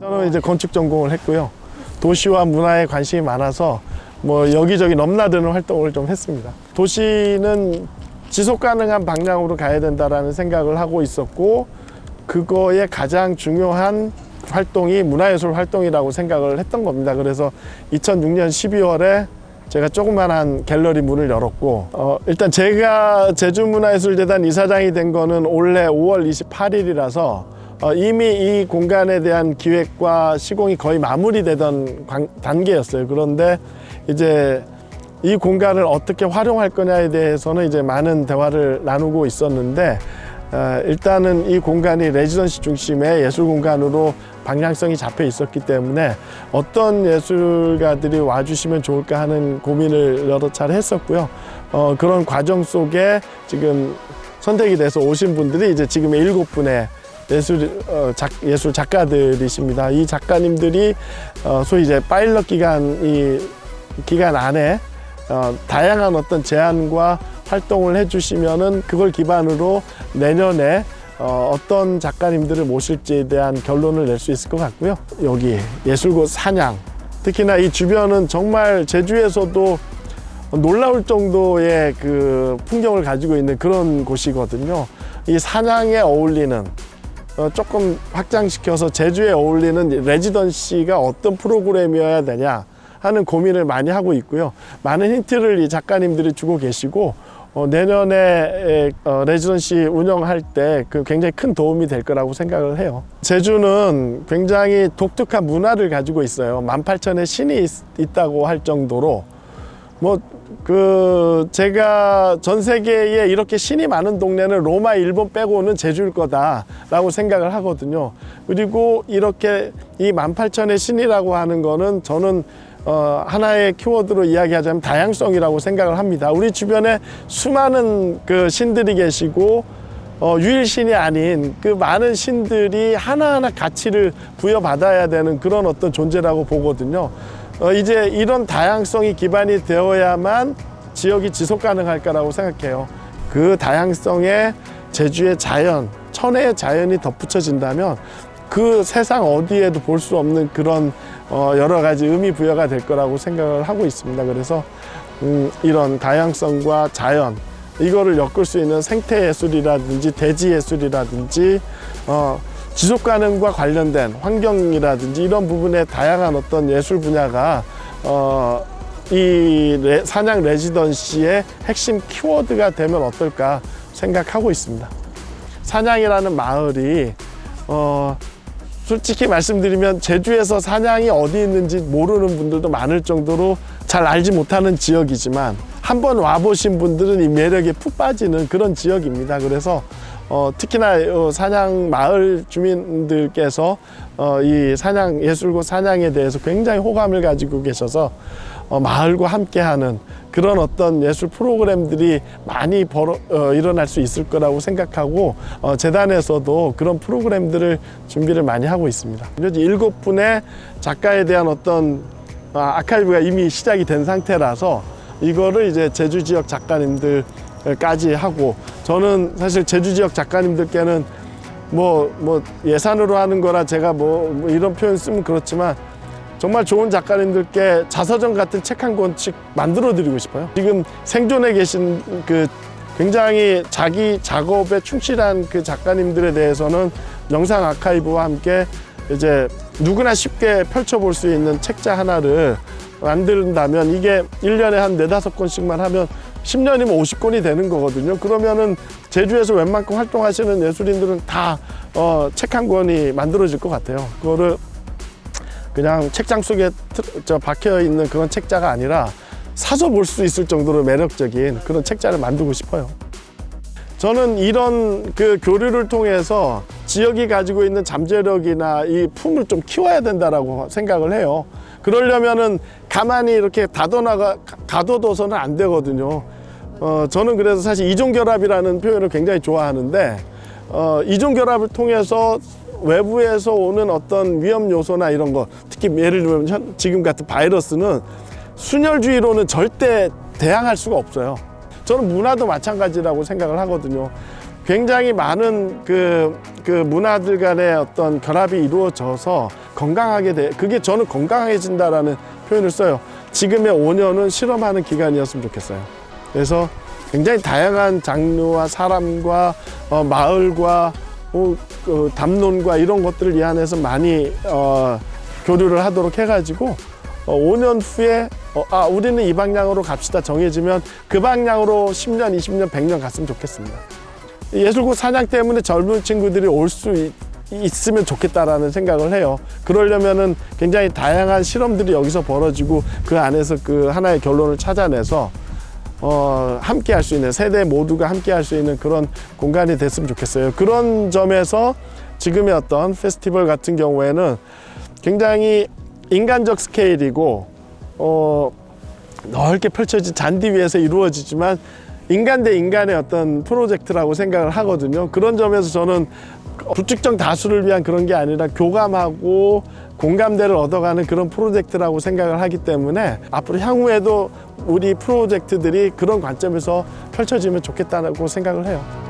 저는 이제 건축 전공을 했고요. 도시와 문화에 관심이 많아서 뭐 여기저기 넘나드는 활동을 좀 했습니다. 도시는 지속 가능한 방향으로 가야 된다라는 생각을 하고 있었고 그거의 가장 중요한 활동이 문화예술 활동이라고 생각을 했던 겁니다. 그래서 2006년 12월에 제가 조그만한 갤러리 문을 열었고 어, 일단 제가 제주문화예술재단 이사장이 된 거는 올해 5월 28일이라서 어, 이미 이 공간에 대한 기획과 시공이 거의 마무리되던 관- 단계였어요. 그런데 이제 이 공간을 어떻게 활용할 거냐에 대해서는 이제 많은 대화를 나누고 있었는데 어, 일단은 이 공간이 레지던시 중심의 예술 공간으로 방향성이 잡혀 있었기 때문에 어떤 예술가들이 와주시면 좋을까 하는 고민을 여러 차례 했었고요. 어, 그런 과정 속에 지금 선택이 돼서 오신 분들이 이제 지금 일곱 분의 예술 어, 작, 예술 작가들이십니다. 이 작가님들이 어, 소위 이제 파일럿 기간 이 기간 안에 어, 다양한 어떤 제안과 활동을 해주시면은 그걸 기반으로 내년에 어, 어떤 작가님들을 모실지에 대한 결론을 낼 수 있을 것 같고요. 여기 예술고 산양 특히나 이 주변은 정말 제주에서도 놀라울 정도의 그 풍경을 가지고 있는 그런 곳이거든요. 이 산양에 어울리는 어, 조금 확장시켜서 제주에 어울리는 레지던시가 어떤 프로그램이어야 되냐 하는 고민을 많이 하고 있고요. 많은 힌트를 이 작가님들이 주고 계시고 어, 내년에 에, 어, 레지던시 운영할 때 그 굉장히 큰 도움이 될 거라고 생각을 해요. 제주는 굉장히 독특한 문화를 가지고 있어요. 18,000의 신이 있, 있다고 할 정도로 뭐 그 제가 전 세계에 이렇게 신이 많은 동네는 로마 일본 빼고는 제주일 거다라고 생각을 하거든요. 그리고 이렇게 이 18,000의 신이라고 하는 거는 저는 어 하나의 키워드로 이야기하자면 다양성이라고 생각을 합니다. 우리 주변에 수많은 그 신들이 계시고 어, 유일신이 아닌 그 많은 신들이 하나하나 가치를 부여받아야 되는 그런 어떤 존재라고 보거든요. 어, 이제 이런 다양성이 기반이 되어야만 지역이 지속 가능할 거라고 생각해요. 그 다양성에 제주의 자연, 천혜의 자연이 덧붙여진다면 그 세상 어디에도 볼 수 없는 그런 어, 여러 가지 의미 부여가 될 거라고 생각을 하고 있습니다. 그래서 음, 이런 다양성과 자연 이거를 엮을 수 있는 생태 예술이라든지 대지 예술이라든지 어, 지속 가능과 관련된 환경이라든지 이런 부분에 다양한 어떤 예술 분야가 어, 이 레- 산양 레지던시의 핵심 키워드가 되면 어떨까 생각하고 있습니다. 산양이라는 마을이 어, 솔직히 말씀드리면 제주에서 산양이 어디 있는지 모르는 분들도 많을 정도로 잘 알지 못하는 지역이지만 한번 와보신 분들은 이 매력에 푹 빠지는 그런 지역입니다. 그래서 어, 특히나 어, 산양 마을 주민들께서 어, 이 산양 예술고 산양에 대해서 굉장히 호감을 가지고 계셔서 어, 마을과 함께하는 그런 어떤 예술 프로그램들이 많이 벌어, 어, 일어날 수 있을 거라고 생각하고 어, 재단에서도 그런 프로그램들을 준비를 많이 하고 있습니다. 그래서 일곱 분의 작가에 대한 어떤 아, 아카이브가 이미 시작이 된 상태라서 이거를 이제 제주 지역 작가님들까지 하고 저는 사실 제주 지역 작가님들께는 뭐, 뭐 예산으로 하는 거라 제가 뭐, 뭐 이런 표현 쓰면 그렇지만 정말 좋은 작가님들께 자서전 같은 책 한 권씩 만들어 드리고 싶어요. 지금 생존해 계신 그 굉장히 자기 작업에 충실한 그 작가님들에 대해서는 영상 아카이브와 함께 이제 누구나 쉽게 펼쳐볼 수 있는 책자 하나를 만든다면 이게 일년에한 네다섯 권씩만 하면 10년이면 50권이 되는 거거든요. 그러면은 제주에서 웬만큼 활동하시는 예술인들은 다 어, 책 한 권이 만들어질 것 같아요. 그거를 그냥 책장 속에 틀- 저 박혀 있는 그런 책자가 아니라 사서 볼 수 있을 정도로 매력적인 그런 책자를 만들고 싶어요. 저는 이런 그 교류를 통해서 지역이 가지고 있는 잠재력이나 이 품을 좀 키워야 된다라고 생각을 해요. 그러려면은 가만히 이렇게 다도나가 가둬둬서는 안 되거든요. 어, 저는 그래서 사실 이종 결합이라는 표현을 굉장히 좋아하는데 어, 이종 결합을 통해서 외부에서 오는 어떤 위험 요소나 이런 거 특히 예를 들면 현- 지금 같은 바이러스는 순혈주의로는 절대 대항할 수가 없어요. 저는 문화도 마찬가지라고 생각을 하거든요. 굉장히 많은 그, 그 문화들 간의 어떤 결합이 이루어져서 건강하게 돼. 그게 저는 건강해진다라는 표현을 써요. 지금의 5년은 실험하는 기간이었으면 좋겠어요. 그래서 굉장히 다양한 장르와 사람과 어, 마을과 어, 그 담론과 이런 것들을 이 안에서 많이 어, 교류를 하도록 해가지고 어, 5년 후에 어, 아 우리는 이 방향으로 갑시다 정해지면 그 방향으로 10년, 20년, 100년 갔으면 좋겠습니다. 예술고 사냥 때문에 젊은 친구들이 올 수 있으면 좋겠다라는 생각을 해요. 그러려면은 굉장히 다양한 실험들이 여기서 벌어지고 그 안에서 그 하나의 결론을 찾아내서 어, 함께 할 수 있는 세대 모두가 함께 할 수 있는 그런 공간이 됐으면 좋겠어요. 그런 점에서 지금의 어떤 페스티벌 같은 경우에는 굉장히 인간적 스케일이고 어, 넓게 펼쳐진 잔디 위에서 이루어지지만 인간 대 인간의 어떤 프로젝트라고 생각을 하거든요. 그런 점에서 저는 불특정 다수를 위한 그런 게 아니라 교감하고 공감대를 얻어가는 그런 프로젝트라고 생각을 하기 때문에 앞으로 향후에도 우리 프로젝트들이 그런 관점에서 펼쳐지면 좋겠다고 생각을 해요.